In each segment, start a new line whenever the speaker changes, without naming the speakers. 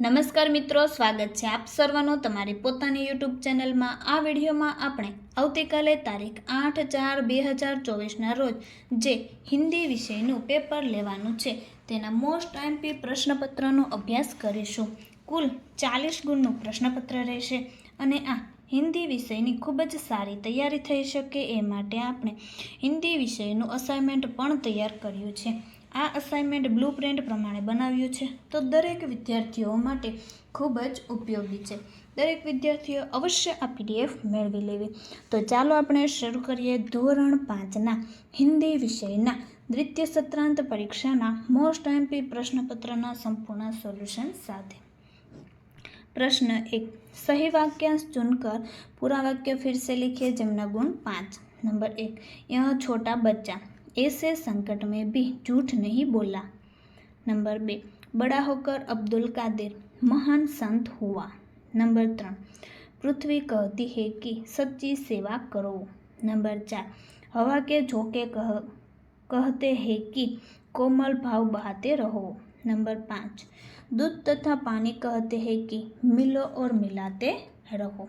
નમસ્કાર મિત્રો, સ્વાગત છે આપ સર્વનું તમારી પોતાની યુટ્યુબ ચેનલમાં. આ વિડીયોમાં આપણે આવતીકાલે તારીખ આઠ ચાર બે હજાર ચોવીસના રોજ જે હિન્દી વિષયનું પેપર લેવાનું છે, તેના મોસ્ટ આઈમ્પી પ્રશ્નપત્રનો અભ્યાસ કરીશું. કુલ ચાલીસ ગુણનું પ્રશ્નપત્ર રહેશે અને આ હિન્દી વિષયની ખૂબ જ સારી તૈયારી થઈ શકે એ માટે આપણે હિન્દી વિષયનું અસાઇનમેન્ટ પણ તૈયાર કર્યું છે. આ અસાઇનમેન્ટ બ્લુ પ્રિન્ટ પ્રમાણે બનાવ્યું છે. તો દરેક વિદ્યાર્થીઓ માટે ખૂબ જ ઉપયોગી છે. દરેક વિદ્યાર્થીઓ અવશ્ય આ પીડીએફ મેળવી લેવી. તો ચાલો આપણે શરૂ કરીએ ધોરણ પાંચના હિન્દી વિષયના દ્વિતીય સત્રાંત પરીક્ષાના મોસ્ટ એમપી પ્રશ્નપત્રના સંપૂર્ણ સોલ્યુશન સાથે. પ્રશ્ન એક, સહી વાક્યાંશ ચૂનકર પૂરા વાક્ય ફિર સે જેમના ગુણ પાંચ. નંબર એક યહ છોટા બચ્ચા. ऐसे संकट में भी झूठ नहीं बोला। नंबर बे, बड़ा होकर अब्दुल कादिर महान संत हुआ। नंबर त्रण पृथ्वी कहती है कि सच्ची सेवा करो। नंबर चार, हवा के झोंके कह, कहते हैं कि कोमल भाव बहाते रहो। नंबर पाँच, दूध तथा पानी कहते हैं कि मिलो और मिलाते રહો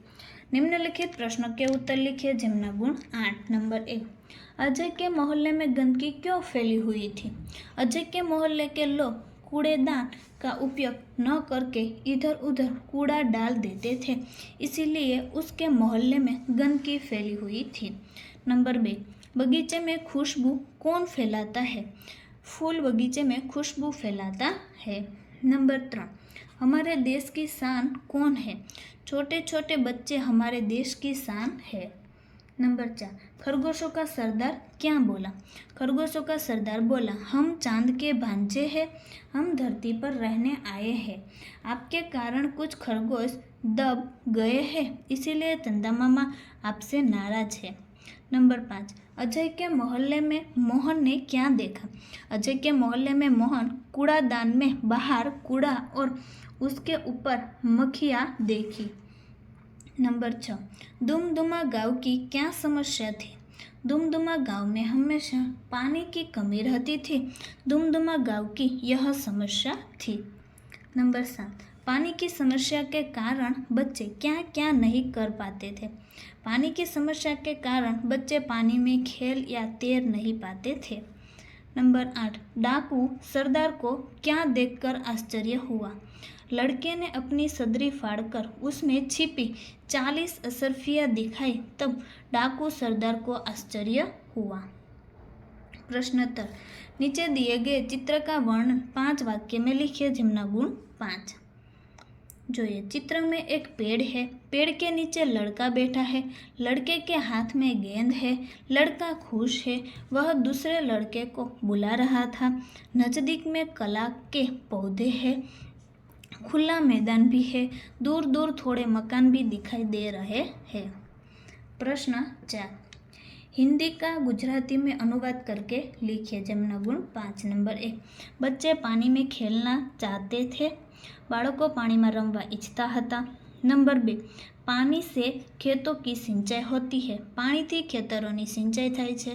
निम्नलिखित प्रश्नों के उत्तर लिखिए, जमुना गुण आठ, नंबर एक अजय के मोहल्ले में गंदगी क्यों फैली हुई थी? अजय के मोहल्ले के लोग कूड़ेदान का उपयोग न करके इधर उधर कूड़ा डाल देते थे, इसीलिए उसके मोहल्ले में गंदगी फैली हुई थी। नंबर बे, बगीचे में खुशबू कौन फैलाता है? फूल बगीचे में खुशबू फैलाता है। नंबर तीन हमारे देश की शान कौन है? छोटे छोटे बच्चे हमारे देश की शान है। नंबर चार, खरगोशों का सरदार क्या बोला? खरगोशों का सरदार बोला, हम चाँद के भांजे हैं, हम धरती पर रहने आए हैं। आपके कारण कुछ खरगोश दब गए हैं, इसीलिए चंदा मामा आपसे नाराज़ है। नंबर पाँच, अजय के मोहल्ले में मोहन ने क्या देखा? अजय के मोहल्ले में मोहन कूड़ादान में बाहर कूड़ा और उसके ऊपर मक्खियाँ देखी। नंबर छः, दुमदुमा गाँव की क्या समस्या थी? दुमदुमा गाँव में हमेशा पानी की कमी रहती थी। दुमदुमा गाँव की यह समस्या थी। नंबर सात पानी की समस्या के कारण बच्चे क्या क्या नहीं कर पाते थे। पानी की समस्या के कारण बच्चे पानी में खेल या तैर नहीं पाते थे। नंबर आठ, डाकू सरदार को क्या देखकर आश्चर्य हुआ? लड़के ने अपनी सदरी फाड़कर उसमें छिपी चालीस असरफिया दिखाई, तब डाकू सरदार को आश्चर्य हुआ। प्रश्नोत्तर नीचे दिए गए चित्र का वर्णन पाँच वाक्य में लिखिए जिम्ना गुण पाँच। जो ये चित्र में एक पेड़ है। पेड़ के नीचे लड़का बैठा है। लड़के के हाथ में गेंद है। लड़का खुश है। वह दूसरे लड़के को बुला रहा था। नज़दीक में कला के पौधे हैं। खुला मैदान भी है। दूर दूर थोड़े मकान भी दिखाई दे रहे हैं। प्रश्न चार। हिंदी का गुजराती में अनुवाद करके लिखिए जमुना गुण पाँच नंबर एक। बच्चे पानी में खेलना चाहते थे। બાળકો પાણીમાં રમવા ઈચ્છતા હતા. નંબર બે, પાણી સે ખેતો કી સિંચાઈ હોતી હૈ. પાણીથી ખેતરોની સિંચાઈ થાય છે.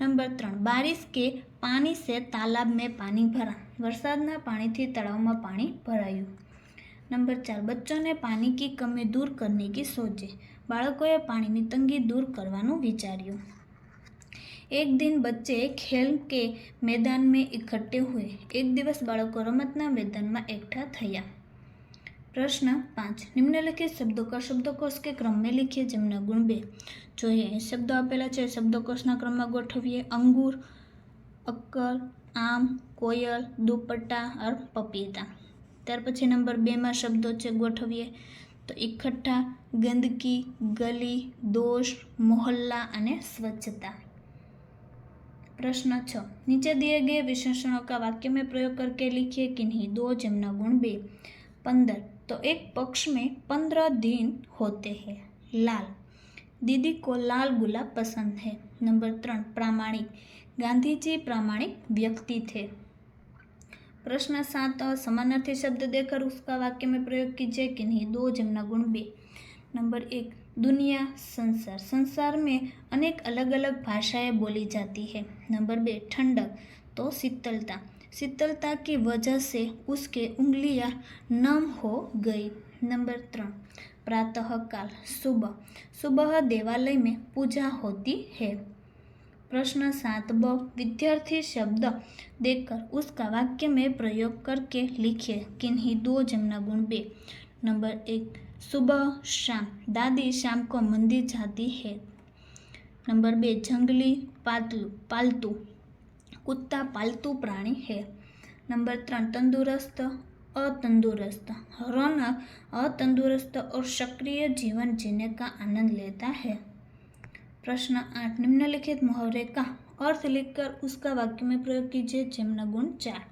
નંબર ત્રણ, બારિશ કે પાણી સે તાલાબ મેં પાણી ભરા વરસાદના પાણીથી તળાવમાં પાણી ભરાયું. નંબર ચાર, બચ્ચોને પાણી કી કમી દૂર કરને કી સોચે બાળકોએ પાણીની તંગી દૂર કરવાનું વિચાર્યું. एक दिन बच्चे खेल के मैदान में इकट्ठे हुए। एक दिवस बाड़कों रमतना मैदान में एक प्रश्न पाँच। निम्नलिखित शब्दों का शब्दकोश के क्रम में लिखिए जमने गुण बे। जो ये शब्द आप है शब्दकोश क्रम में गोठवीए अंगूर अक्कर आम कोयल दुपट्टा और पपीता त्यार पे नंबर बे में शब्दों गोठवीए तो इकट्ठा गंदगी गली दोष मोहल्ला स्वच्छता प्रश्न छ। नीचे दिए गए विशेषणों का वाक्य में प्रयोग करके लिखिए किन्हीं दो जमुना गुण बे। पंद्रह तो एक पक्ष में पंद्रह दिन होते हैं। लाल। दीदी को लाल गुलाब पसंद है। नंबर त्रण, प्रामाणिक। गांधी जी प्रामाणिक व्यक्ति थे। प्रश्न सात समानार्थी शब्द देकर उसका वाक्य में प्रयोग कीजिए कि नहीं दो जमना गुण बे। नंबर एक, दुनिया संसार। संसार में अनेक अलग अलग भाषाएँ बोली जाती है। नंबर बे ठंडक तो शीतलता। शीतलता की वजह से उसके उंगलियाँ नम हो गई। नंबर त्रण प्रातःकाल, सुबह। सुबह देवालय में पूजा होती है। प्रश्न सात, ब, विद्यार्थी शब्द देखकर उसका वाक्य में प्रयोग करके लिखिए। किन्हीं दो जमना गुण बे नंबर एक, सुबह शाम, दादी शाम को मंदिर जाती है। नंबर बे, जंगली पालतू पालतू, कुत्ता पालतू प्राणी है। नंबर त्रण तंदुरुस्त, अतंदुरुस्त रौनक अतंदुरुस्त और सक्रिय जीवन जीने का आनंद लेता है। प्रश्न आठ, निम्नलिखित मुहावरे का अर्थ लिखकर उसका वाक्य में प्रयोग कीजिए, जमना गुण चार।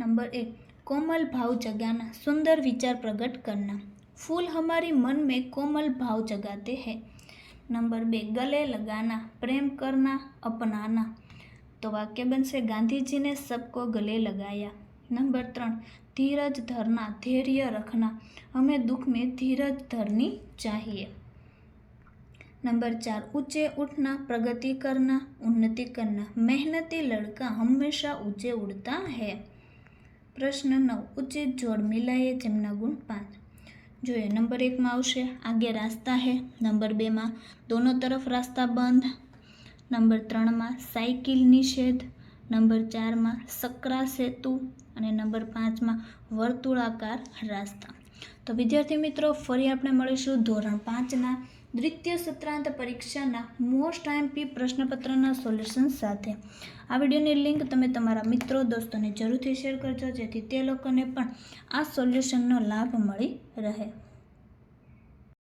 नंबर एक कोमल भाव जगाना, सुंदर विचार प्रकट करना। फूल हमारी मन में कोमल भाव जगाते हैं। नंबर बे, गले लगाना, प्रेम करना, अपनाना। तो वाक्य बन से गांधी जी ने सबको गले लगाया। नंबर त्रण, धीरज धरना, धैर्य रखना। हमें दुख में धीरज धरनी चाहिए। नंबर चार, ऊँचे उठना, प्रगति करना, उन्नति करना। मेहनती लड़का हमेशा ऊँचे उड़ता है। પ્રશ્ન નવ. ઉચિત જોડ મિલાઈએ જેમના ગુણ પાંચ. જોઈએ, નંબર એકમાં આવશે, આગે રાસ્તા હે. નંબર બેમાં, દોનો તરફ રાસ્તા બંધ. નંબર ત્રણમાં, સાયકિલ નિષેધ. નંબર ચારમાં, સકરા સેતુ. અને નંબર પાંચમાં, વર્તુળાકાર રાસ્તા. તો વિદ્યાર્થી મિત્રો, ફરી આપણે મળીશું ધોરણ પાંચના દ્વિતીય સત્રાંત પરીક્ષાના મોસ્ટ આઈએમપી પ્રશ્નપત્રના સોલ્યુશન સાથે. આ વિડીયોની લિંક તમે તમારા મિત્રો, દોસ્તોને જરૂરથી શેર કરજો, જેથી તે લોકોને પણ આ સોલ્યુશનનો લાભ મળી રહે.